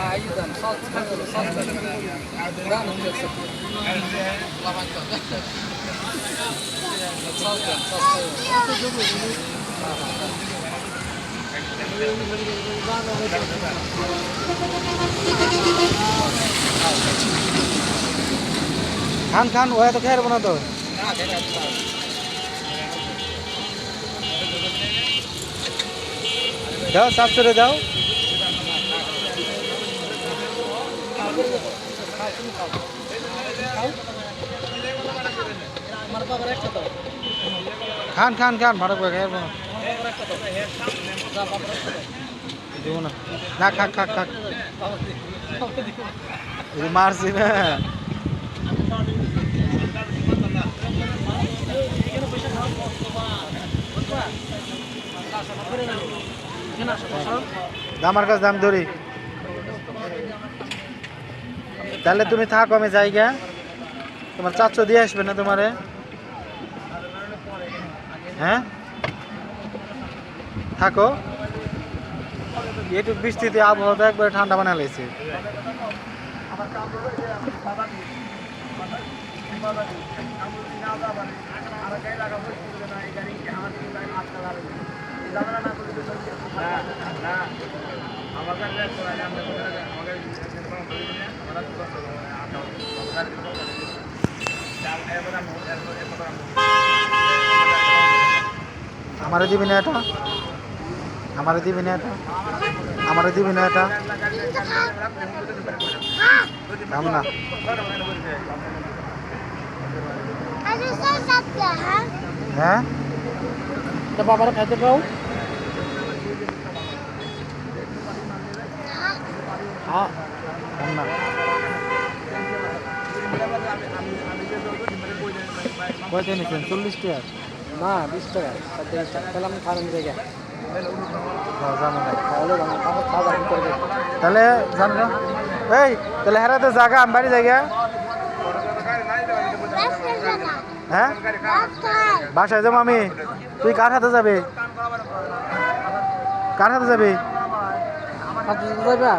على عيدا صوت حلو صوت قرآن هم يكسبون الله أكبر صوت صوت খান খান ওয়া তো খেয়ে না তো দাও সাফ করে দাও খান খান খান ভালো করে দাও দিব না। খাক খাক খাক। মারছি না। আমার কাছে দাম ধরি। তাহলে তুমি থাকো আমি যাই গা তোমার চাচ্ছ দিয়ে আসবে না তোমারে হ্যাঁ থাকো একটু বৃষ্টিতে আবহাওয়া একবারে ঠান্ডা বানা লেছে আমারে দিবি না এটা আমারে দিবি না এটা আমারে দিবি না এটা দাম না Ano sa sabla, ha? হ্যাঁ তা বাবার খাইতে পাও হ্যাঁ দাম না কয়টা নিচ্ছেন চল্লিশ টাকা না বিশ টাকা তাহলে আমি খাওয়ানো জায়গা জানো। তাহলে জানব এই তাহলে হেরাতে জায়গা আমি বাড়ি জায়গা. হ্যাঁ? বাসায় যাব আমি। তুই কার হাতে যাবে? কার হাতে যাবে? যাবা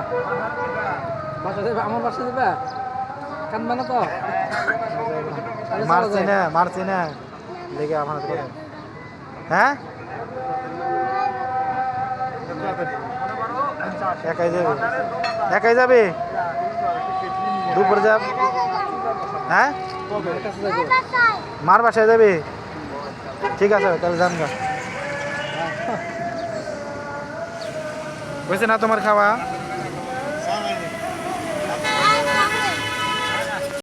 বাসা যাবে আমার বাসা যাবা কানবা না তো? মারছি। না মারছি না দেখে আমার হ্যাঁ? একাই যাবে? একাই যাবে? দুপুরে যাব হ্যাঁ. মার বাসায় যাবে? ঠিক আছে, তাহলে যান গা। হয়েছে না তোমার খাওয়া?